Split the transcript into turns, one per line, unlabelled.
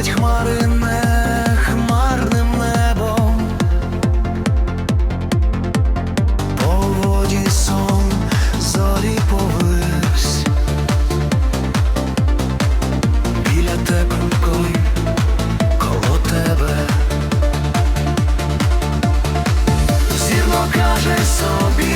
носять хмари не хмарним небом, по воді сон зорі повивсь біля тебе рукою, коло тебе, зірно каже собі.